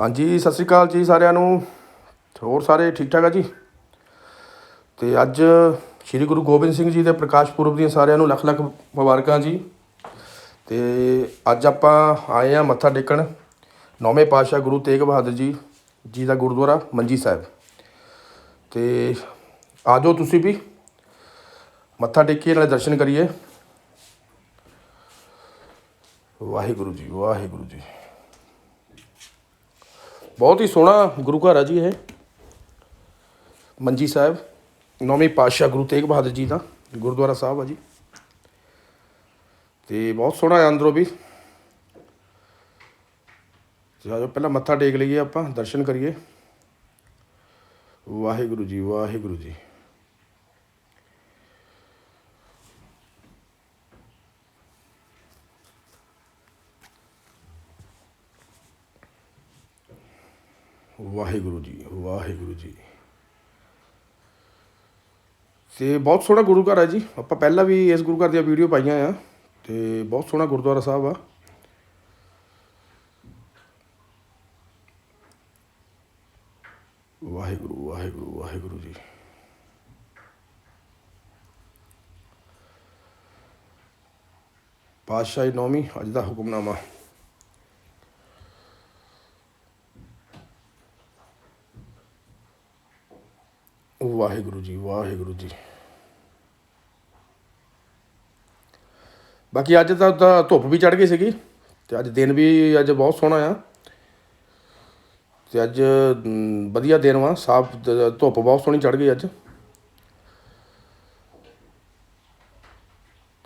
ਹਾਂਜੀ, ਸਤਿ ਸ੍ਰੀ ਅਕਾਲ ਜੀ ਸਾਰਿਆਂ ਨੂੰ। ਹੋਰ ਸਾਰੇ ਠੀਕ ਠਾਕ ਆ ਜੀ? ਤੇ ਅੱਜ ਸ੍ਰੀ ਗੁਰੂ ਗੋਬਿੰਦ ਸਿੰਘ ਜੀ ਦੇ ਪ੍ਰਕਾਸ਼ ਪੁਰਬ ਦੀਆਂ ਸਾਰਿਆਂ ਨੂੰ ਲੱਖ ਲੱਖ ਮੁਬਾਰਕਾਂ ਜੀ। ਤੇ ਅੱਜ ਆਪਾਂ ਆਏ ਆ ਮੱਥਾ ਟੇਕਣ ਨੌਵੇਂ ਪਾਤਸ਼ਾਹ ਗੁਰੂ ਤੇਗ ਬਹਾਦਰ ਜੀ ਜੀ ਦਾ ਗੁਰਦੁਆਰਾ ਮੰਜੀ ਸਾਹਿਬ। ਤੇ ਆਜੋ ਤੁਸੀਂ ਵੀ, ਮੱਥਾ ਟੇਕੀਏ, ਨਾਲੇ ਦਰਸ਼ਨ ਕਰੀਏ। ਵਾਹਿਗੁਰੂ ਜੀ ਵਾਹਿਗੁਰੂ ਜੀ। ਬਹੁਤ ਹੀ ਸੋਹਣਾ ਗੁਰੂ ਘਰ ਆ ਜੀ ਇਹ। ਮੰਜੀ ਸਾਹਿਬ, ਨੌਵੇਂ ਪਾਤਸ਼ਾਹ ਗੁਰੂ ਤੇਗ ਬਹਾਦਰ ਜੀ ਦਾ ਗੁਰਦੁਆਰਾ ਸਾਹਿਬ ਆ ਜੀ। ਤੇ ਬਹੁਤ ਸੋਹਣਾ ਹੈ ਅੰਦਰੋਂ ਵੀ। ਤੇ ਆਜੋ ਪਹਿਲਾਂ ਮੱਥਾ ਟੇਕ ਲਈਏ ਆਪਾਂ, ਦਰਸ਼ਨ ਕਰੀਏ। ਵਾਹਿਗੁਰੂ ਜੀ ਵਾਹਿਗੁਰੂ ਜੀ। ਵਾਹਿਗੁਰੂ ਜੀ ਵਾਹਿਗੁਰੂ ਜੀ। ਤੇ ਬਹੁਤ ਸੋਹਣਾ ਗੁਰੂ ਘਰ ਹੈ ਜੀ। ਆਪਾਂ ਪਹਿਲਾਂ ਵੀ ਇਸ ਗੁਰੂ ਘਰ ਦੀਆਂ ਵੀਡੀਓ ਪਾਈਆਂ ਆ ਤੇ ਬਹੁਤ ਸੋਹਣਾ ਗੁਰਦੁਆਰਾ ਸਾਹਿਬ ਆ। ਵਾਹਿਗੁਰੂ ਵਾਹਿਗੁਰੂ ਵਾਹਿਗੁਰੂ ਜੀ। ਪਾਤਸ਼ਾਹੀ ਨੌਵੀਂ, ਅੱਜ ਦਾ ਹੁਕਮਨਾਮਾ। ਵਾਹਿਗੁਰੂ ਜੀ ਵਾਹਿਗੁਰੂ ਜੀ। ਬਾਕੀ ਅੱਜ ਤਾਂ ਧੁੱਪ ਵੀ ਚੜ ਗਈ ਸੀਗੀ ਤੇ ਅੱਜ ਦਿਨ ਵੀ ਅੱਜ ਬਹੁਤ ਸੋਹਣਾ ਆ। ਤੇ ਅੱਜ ਵਧੀਆ ਦਿਨ ਵਾ, ਸਾਫ਼ ਧੁੱਪ ਬਹੁਤ ਸੋਹਣੀ ਚੜ ਗਈ ਅੱਜ।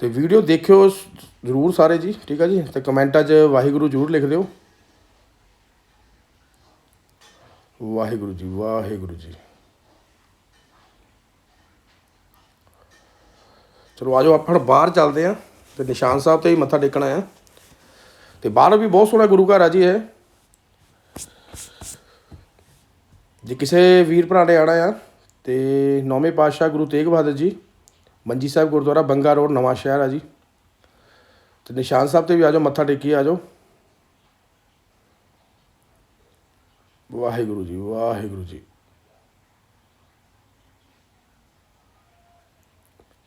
ਤੇ ਵੀਡੀਓ ਦੇਖਿਓ ਜ਼ਰੂਰ ਸਾਰੇ ਜੀ, ਠੀਕ ਆ ਜੀ? ਤੇ ਕਮੈਂਟਾਂ 'ਚ ਵਾਹਿਗੁਰੂ ਜ਼ਰੂਰ ਲਿਖ ਦਿਓ। ਵਾਹਿਗੁਰੂ ਜੀ ਵਾਹਿਗੁਰੂ ਜੀ। ਚਲੋ ਆਜੋ ਆਪਾਂ ਹੁਣ ਬਾਹਰ ਚੱਲਦੇ ਆਂ ਤੇ ਨਿਸ਼ਾਨ ਸਾਹਿਬ ਤੇ ਹੀ ਮੱਥਾ ਟੇਕਣਾ ਆ ਤੇ ਬਾਹਰ ਵੀ ਬਹੁਤ ਸੋਹਣਾ ਗੁਰੂ ਘਰ ਆ ਜੀ ਇਹ। ਜੇ ਕਿਸੇ ਵੀਰ ਭਰਾ ਨੇ ਆਣਾ ਆ ਤੇ ਨੌਵੇਂ ਪਾਤਸ਼ਾਹ ਗੁਰੂ ਤੇਗ ਬਹਾਦਰ ਜੀ, ਮੰਜੀ ਸਾਹਿਬ ਗੁਰਦੁਆਰਾ ਬੰਗਾ ਰੋਡ, ਨਵਾਂ ਸ਼ਹਿਰ ਆ ਜੀ। ਤੇ ਨਿਸ਼ਾਨ ਸਾਹਿਬ ਤੇ ਵੀ ਆਜੋ ਮੱਥਾ ਟੇਕੀਏ ਆਜੋ ਵਾਹਿਗੁਰੂ ਜੀ ਵਾਹਿਗੁਰੂ ਜੀ।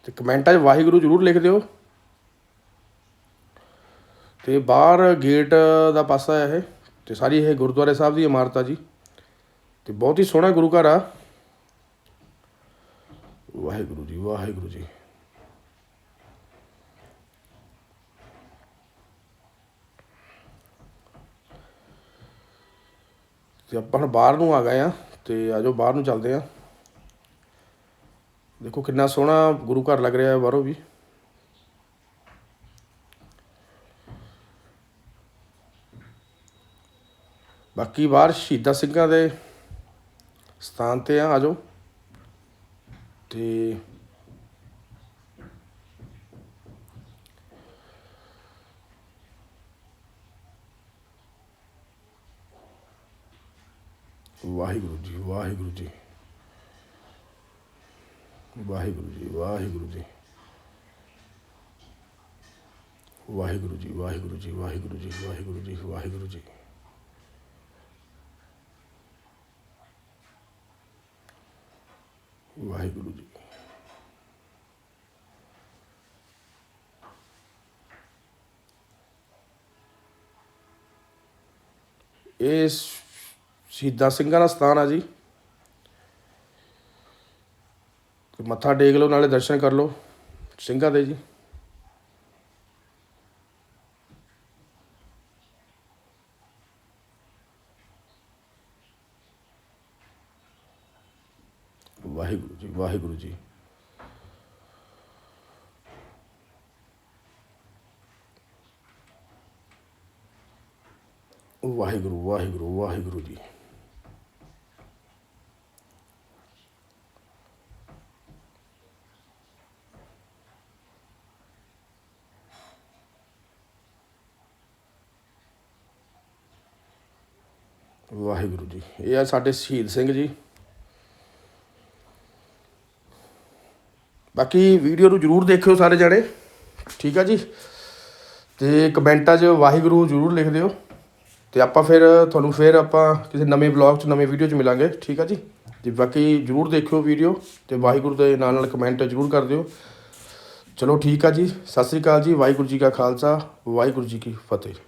ਤੇ ਕਮੈਂਟਾਂ 'ਚ ਵਾਹਿਗੁਰੂ ਜ਼ਰੂਰ ਲਿਖ ਦਿਓ। ਤੇ ਬਾਹਰ ਗੇਟ ਦਾ ਪਾਸਾ ਹੈ ਇਹ, ਤੇ ਸਾਰੀ ਇਹ ਗੁਰਦੁਆਰੇ ਸਾਹਿਬ ਦੀ ਇਮਾਰਤ ਆ ਜੀ। ਤੇ ਬਹੁਤ ਹੀ ਸੋਹਣਾ ਗੁਰੂ ਘਰ ਆ। ਵਾਹਿਗੁਰੂ ਜੀ ਵਾਹਿਗੁਰੂ ਜੀ। ਤੇ ਆਪਾਂ ਹੁਣ ਬਾਹਰ ਨੂੰ ਆ ਗਏ ਆ, ਤੇ ਆਜੋ ਬਾਹਰ ਨੂੰ ਚੱਲਦੇ ਆ। ਦੇਖੋ ਕਿੰਨਾ ਸੋਹਣਾ ਗੁਰੂ ਘਰ ਲੱਗ ਰਿਹਾ ਹੈ ਬਾਹਰੋਂ ਵੀ। ਬਾਕੀ ਬਾਹਰ ਸ਼ਹੀਦਾਂ ਸਿੰਘਾਂ ਦੇ ਸਥਾਨ ਤੇ ਆ ਆਜੋ ਤੇ ਵਾਹਿਗੁਰੂ ਜੀ ਵਾਹਿਗੁਰੂ ਜੀ। ਵਾਹਿਗੁਰੂ ਜੀ ਵਾਹਿਗੁਰੂ ਜੀ। ਵਾਹਿਗੁਰੂ ਜੀ ਵਾਹਿਗੁਰੂ ਜੀ ਵਾਹਿਗੁਰੂ ਜੀ ਵਾਹਿਗੁਰੂ ਜੀ ਵਾਹਿਗੁਰੂ ਜੀ। ਵਾਹਿਗੁਰੂ ਜੀ। ਇਹ ਸ਼ਹੀਦਾਂ ਸਿੰਘਾਂ ਦਾ ਸਥਾਨ ਆ ਜੀ ਤੇ ਮੱਥਾ ਟੇਕ ਲਓ, ਨਾਲੇ ਦਰਸ਼ਨ ਕਰ ਲਓ। ਸਿੰਘਾਂ ਦੇ ਜੀ। ਵਾਹਿਗੁਰੂ ਜੀ ਵਾਹਿਗੁਰੂ ਜੀ। ਵਾਹਿਗੁਰੂ ਵਾਹਿਗੁਰੂ ਵਾਹਿਗੁਰੂ ਜੀ। ਵਾਹਿਗੁਰੂ ਜੀ। ਇਹ ਆ ਸਾਡੇ ਸ਼ਹੀਦ ਸਿੰਘ ਜੀ। ਬਾਕੀ ਵੀਡੀਓ ਨੂੰ ਜਰੂਰ ਦੇਖਿਓ ਸਾਰੇ ਜਣੇ। ਠੀਕ ਆ ਜੀ? ਤੇ ਕਮੈਂਟਾਂ 'ਚ ਵਾਹਿਗੁਰੂ ਜਰੂਰ ਲਿਖ ਦਿਓ। ਤੇ ਆਪਾਂ ਫਿਰ, ਤੁਹਾਨੂੰ ਫਿਰ ਆਪਾਂ ਕਿਸੇ ਨਵੇਂ ਵਲੌਗ 'ਚ, ਨਵੇਂ ਵੀਡੀਓ 'ਚ ਮਿਲਾਂਗੇ। ਠੀਕ ਆ ਜੀ? ਤੇ ਬਾਕੀ ਜਰੂਰ ਦੇਖਿਓ ਵੀਡੀਓ ਤੇ ਵਾਹਿਗੁਰੂ ਦੇ ਨਾਲ ਨਾਲ ਕਮੈਂਟ ਜਰੂਰ ਕਰ ਦਿਓ। ਚਲੋ ਠੀਕ ਆ ਜੀ। ਸਤਿ ਸ੍ਰੀ ਅਕਾਲ ਜੀ। ਵਾਹਿਗੁਰੂ ਜੀ ਕਾ ਖਾਲਸਾ। ਵਾਹਿਗੁਰੂ ਜੀ ਕੀ ਫਤਿਹ।